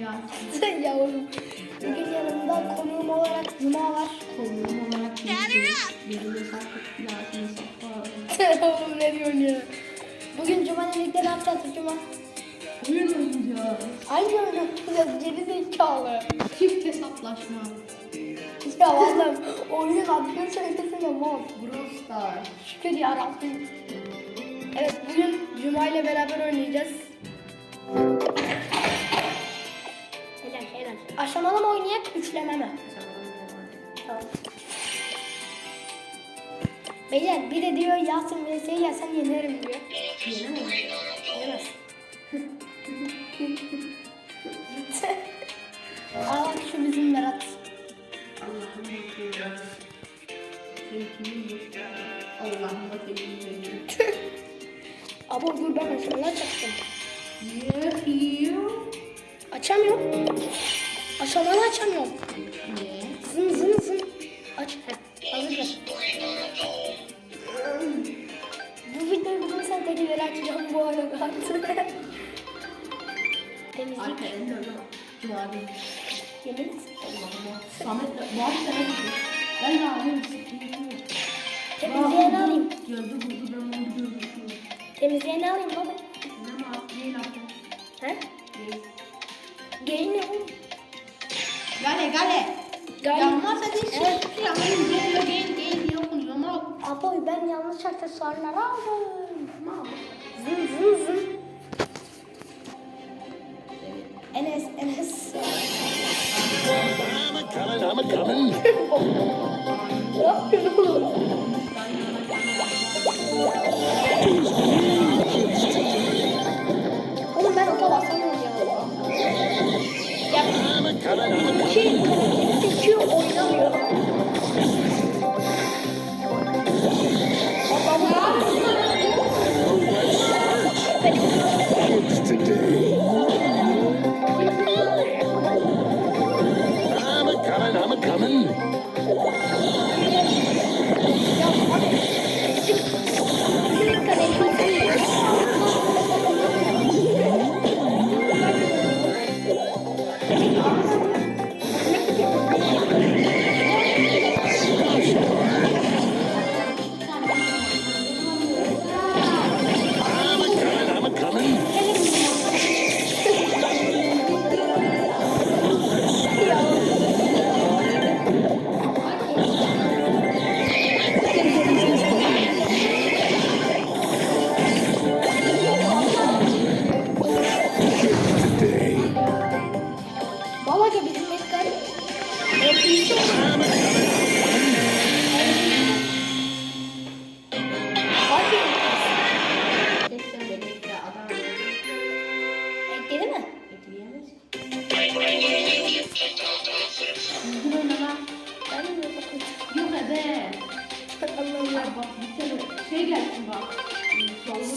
Ya. Yavrum. Bugün yanımda konuğum olarak Cuma var. Konuğum olarak bir Benim de saklı Yasin'in saklı. Oğlum ne diyorsun ya? Bugün Cuma'yla birlikte ne yapacağız Cuma? Oyun oynayacağız. Hangi oyunu oynayacağız? Geri zekalı. Çift hesaplaşma. Ya vallahi oyunun adını söylesene mal. Brawl Stars. Şükür ya Rabbim. Evet bugün Cuma ile beraber oynayacağız. Helal helal. Aşamalı mı oynayak, üçleme mi? Tamam. Beyler bir de diyor Yasin vs'ye gelsem yenerim diyor. Yenemem. Yenemez. Aa bak şu bizim Berat. Allah'ım. Allah'ım. Abo dur ben aşamalı açacaktım. Yuhuu. Açamıyorum. Aşamalı açamıyorum. Zın zın zın. Aç. Hazır. Bu videoyu bugün sen tekrar açacağım bu arada. Temizlik. Duvarı. Yemin et. Samet bu hafta ne dedi? Ben de alayım. Temizleyeni alayım. Gördü buldu ben onu görmüşüm. Temizleyeni alayım baba. Aboy ben yanlış aksesuarlar aldım. Zın zın zın. Enes Enes. I'm a coming, I'm a coming. Ne yapıyorsun oğlum? Oğlum ben ota basamıyorum ya. Ya I'm a coming, I'm a şey,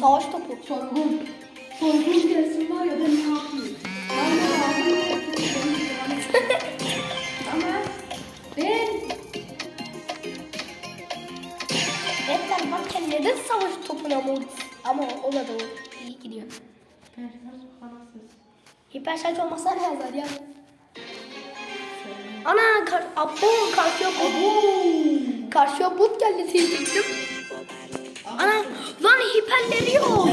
Savaş topu. Sorgun. Sorgun gelsin var ya ben ne yapayım? Ben de aldım. Ama ben Metkar varken neden savaş topuna mı? Ama o da. İyi gidiyor. Hiper şarj olmasa ne yazar ya? Ana kar Abo karşıya bot. Karşıya bot geldi seyircim. Ana lan hiperleri yok.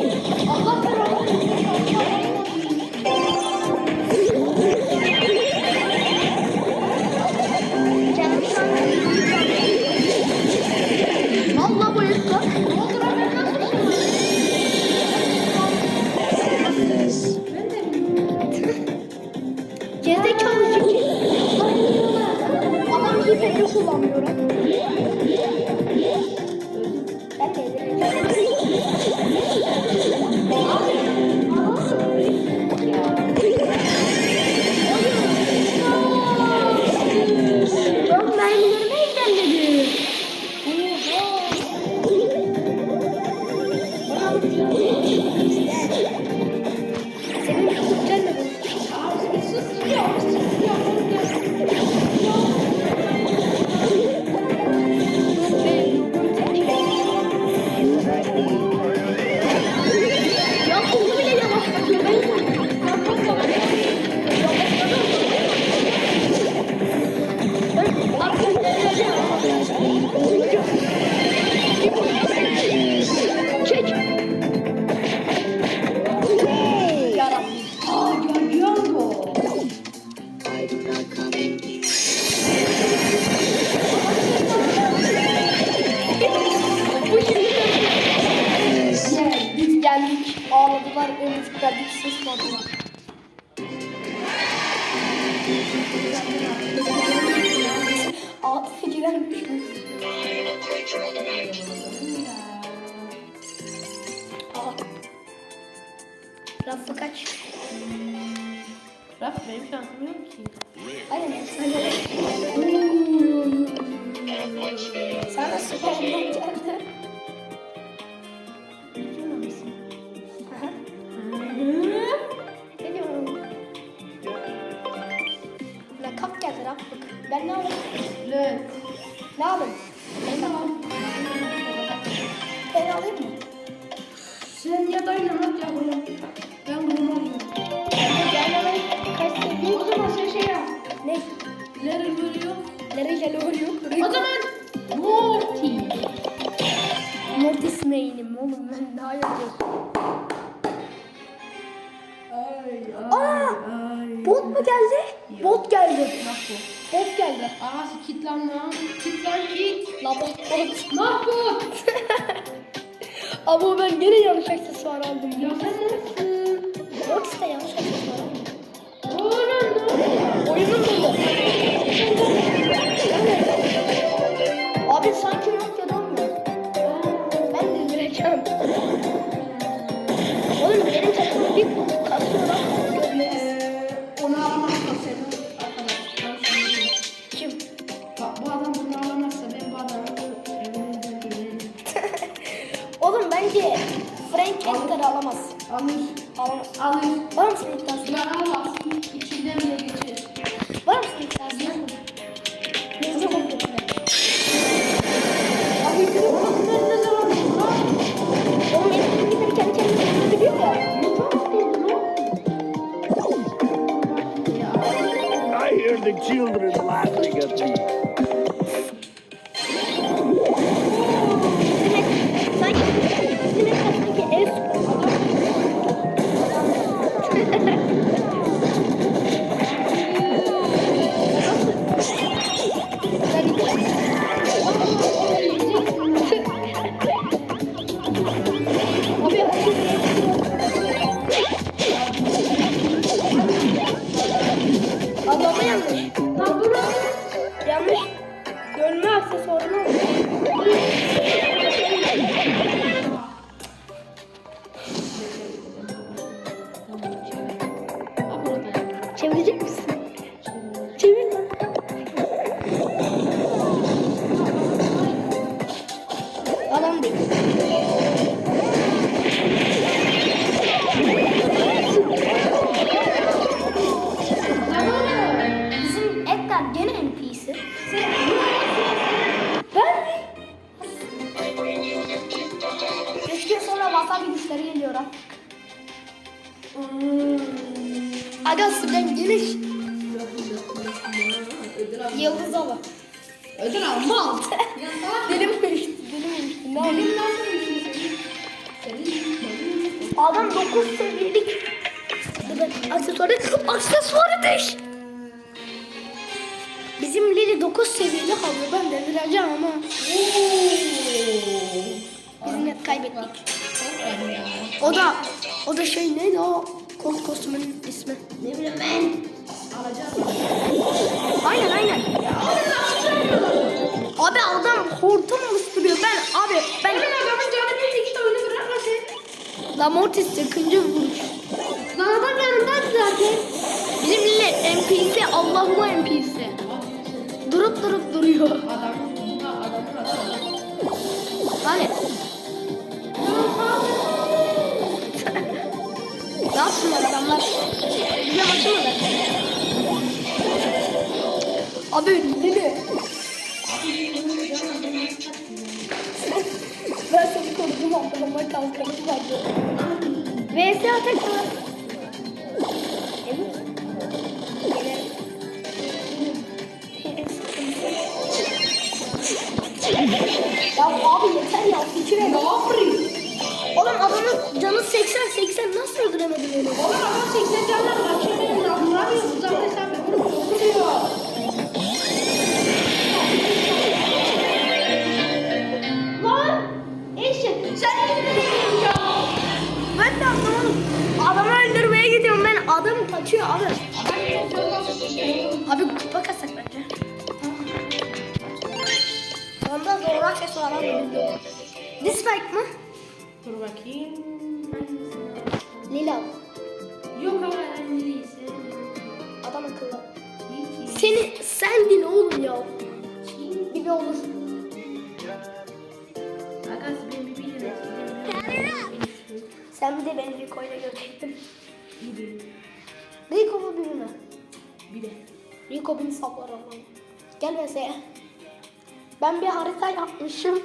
Zeki. Allah benim şansım yok ki. Aynen. Sana geldi. Ne diyorum? Ne kap geldi Rafık. Ben ne alayım? Evet. Ne alayım? Ben tamam. Ben alayım mı? Bot. Mahmut. Ama ben gene yanlış aksesuar aldım. Ya sen? Mortis de yanlış aksesuar aldım. Oğlum ne? Oyunun dolu. Alamaz. Alır. Alamaz. Alır. Var mısın iddiası? Ben alamazsın. İçinden bile geçer. Var mısın iddiası? Hızlı kompletine. Abi Oğlum ben ne zaman lan? Oğlum benim kimleri kendi kendine biliyor ya. Oldu lan. I hear the children laughing at me. Ödül almaz. Dilim uyuştu, dilim uyuştu. Ne Benim alayım? nasıl şey? Senin Adam 9 seviyelik. Aksesuarı, aksesuarı düş. Bizim Lili 9 seviyeli kalıyor. Ben de viracağım ama. Biz net kaybettik. O da, o da şey neydi o? Kolt kostümünün ismi. Ne bileyim ben. Alacağım. Aynen aynen. Abi adam hortum oluşturuyor. Ben abi ben Ben adamın canı bir iki oyunu bırakma sen. La Mortis yakıncı vuruş. Lan adam yanındaydı zaten. Bizim Lili NPC Allah'ıma NPC. Durup da Yok. Adam. Hani? ne yapsınlar adamlar? Bize mı ver? Abi öyle mi? Ablamma kalkanım vardı. VS atak var. Evet. Ya abi yeter ya. İki ve Ne yapayım? Oğlum adamın canı 80 80 nasıl öldüremedin öyle? Oğlum adam 80 canlar kaçıyor benim ya. Vuramıyor. Uzaklaşan bir vurup dokunuyor. Ben de anlamadım. Adamı öldürmeye gidiyorum ben adam kaçıyor abi. Abi kupa kasak bence. Onda doğru aksesuar bilmiyorum. Dislike mı? Dur bakayım. Lila. Yok ama. Adam akıllı. Seni sendin oğlum ya. Gibi olur. Sen bir de beni Rico ile görecektin. Rico mu biri mi? Bir de. Rico beni saplar Allah'ım. Gel mesela. Ben bir harita yapmışım.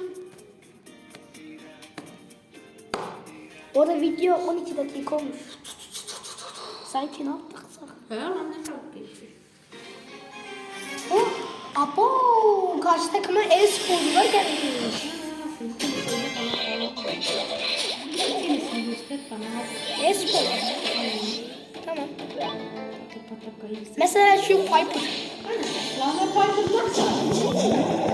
Orada video 12 dakika olmuş. Sanki ne yaptıksak. He lan ne çabuk geçti. O, abo, karşı takıma e-sporcular gelmiş. Senisini göster bana. E-spor. Tamam. Mesela şu Piper. Lan ne paylaşırlarsa. Oho,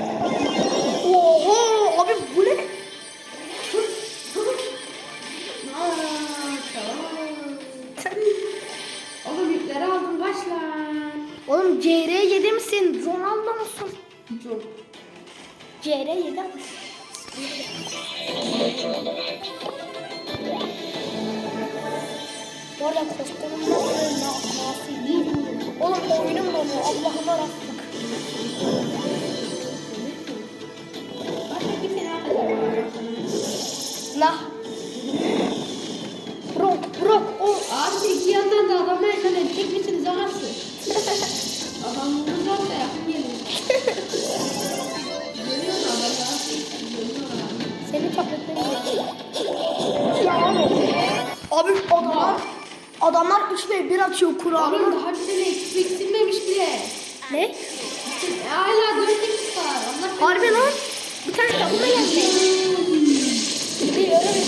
kapıma geldi. Bir yere bir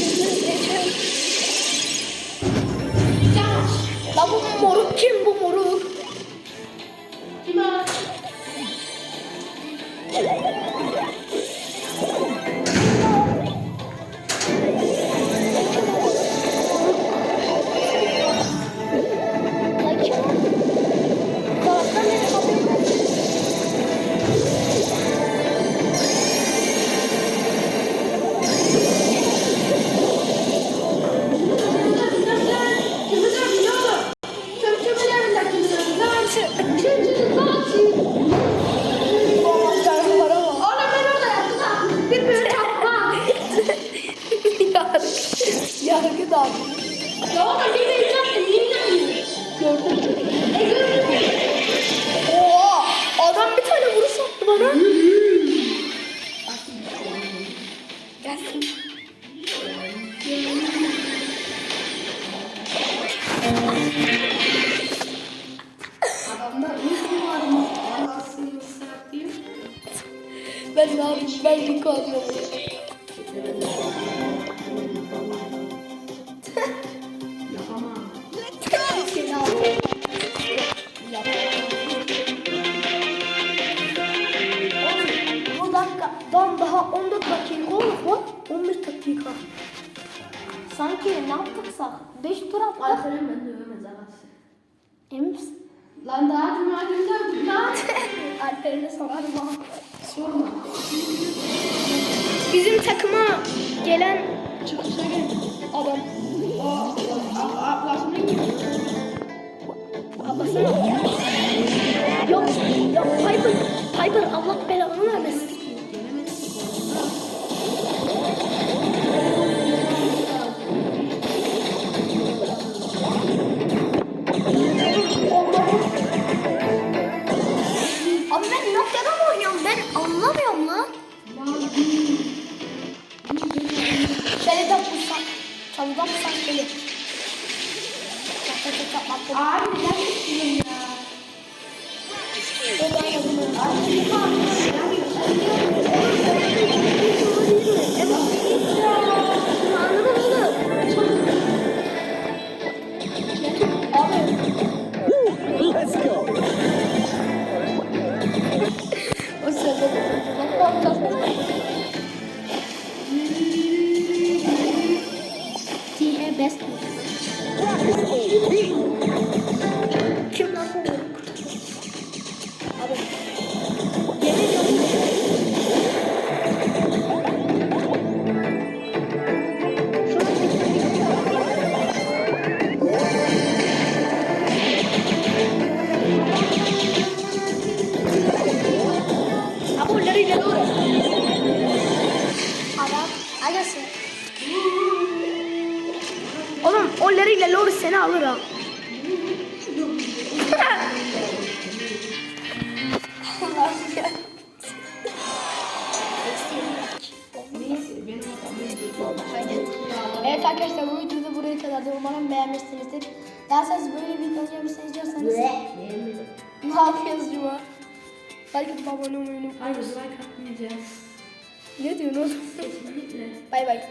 Ben ne yapayım? Ben Rico alıyorum. Seni dakikadan daha 14 dakika olmuş mu? 15 dakika. Sanki ne yaptıksak 5 tur attık. Emin misin? Lan daha cuma günü de lan. Alper'ine sorarım ha. Sorma. Bizim takıma gelen çık söyle adam. O a- ablasının gibi. Ablasına. Yok yok Piper. Piper Allah belanı Abi ya? O ben yapımı. Let's go. O sırada agası. Oğlum o Larry ile Lori seni alır ha. Evet arkadaşlar bu videoda buraya kadardı. Umarım beğenmişsinizdir. Daha sonra böyle video gelmesini istiyorsanız ne yapıyoruz Cuma? Like atıp abone olmayı unutmayın. Hayır like atmayacağız. Ne diyorsun oğlum? Kesinlikle. Bay bay.